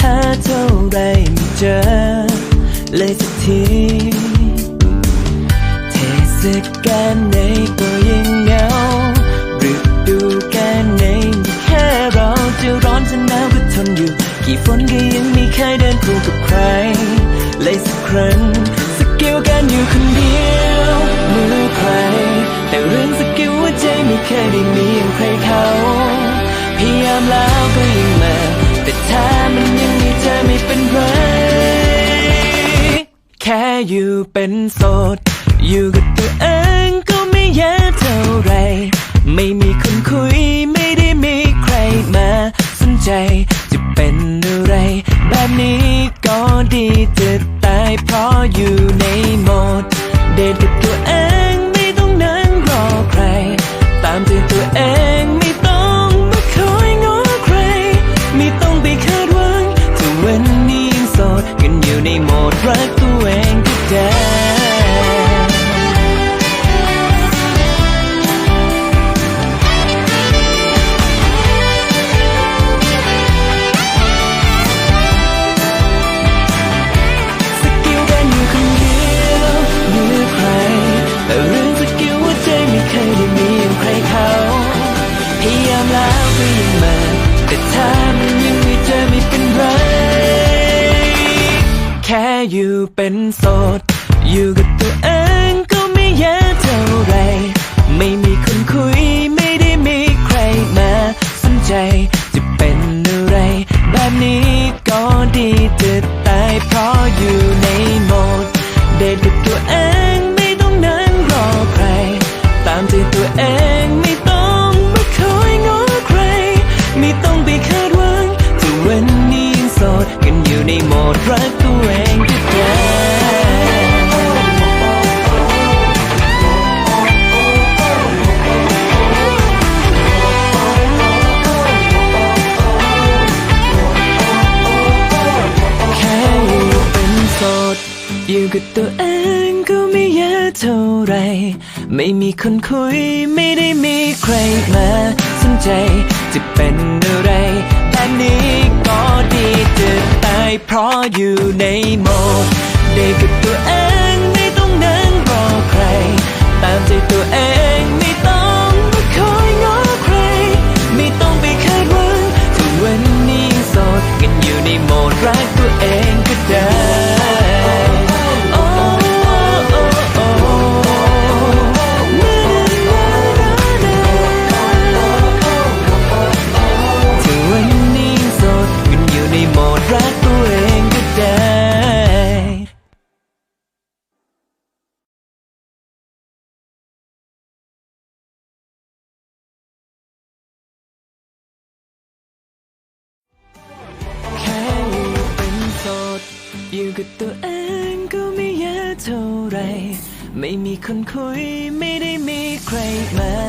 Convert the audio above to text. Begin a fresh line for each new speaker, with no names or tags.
หาเท่าไรไม่เจอ เลยสักทีเทศกาลไหนก็ยังเหงาหรือดูกาลไหนมีแค่เราจะร้อนจะหนาวก็ทนอยู่ กี่ฝนก็ยังมีใครเดินคู่กับใคร เลยสักครั้งสกิลการอยู่คนเดียวมือใคร แต่เรื่องสกิลว่าใจไม่เคยได้มีอย่างใครเขาพยายามแล้วก็ อยู่เป็นโสด อยู่กับตัวเองก็ไม่แย่เท่าไร ไม่มีคนคุยไม่ได้มีใครมาสนใจ จะเป็นอะไร แบบนี้ก็ดีจะตายเพราะอยู่ในโหมด เดท อยู่เป็นโสด อยู่กับตัวเองก็ไม่แย่เท่าไร ไม่มีคนคุยไม่ได้มีใครมาสนใจจะเป็นอะไร แบบนี้ก็ดีจะตายเพราะอยู่ในโหมดเดทกับตัวเองไม่ต้องนั่งรอใคร ตามใจตัวเองไม่ต้องมาคอยง้อใคร ไม่ต้องไปคาดหวังถ้าวันนี้โสดกันอยู่ในโหมดรักตัวเอง อยู่กับตัวเองก็ไม่เยอะเท่าไร ไม่มีคนคุยไม่ได้มีใครมาสนใจ จะเป็นอะไรแบบนี้ก็ดีจะตายเพราะอยู่ในโหมดได้กับตัวเอง รักตัวเองก็ได้แค่อยู่เป็นโสดอยู่กับตัวเองก็ไม่เยอะเท่าไหรไม่มีคนคุยไม่ได้มีใครมา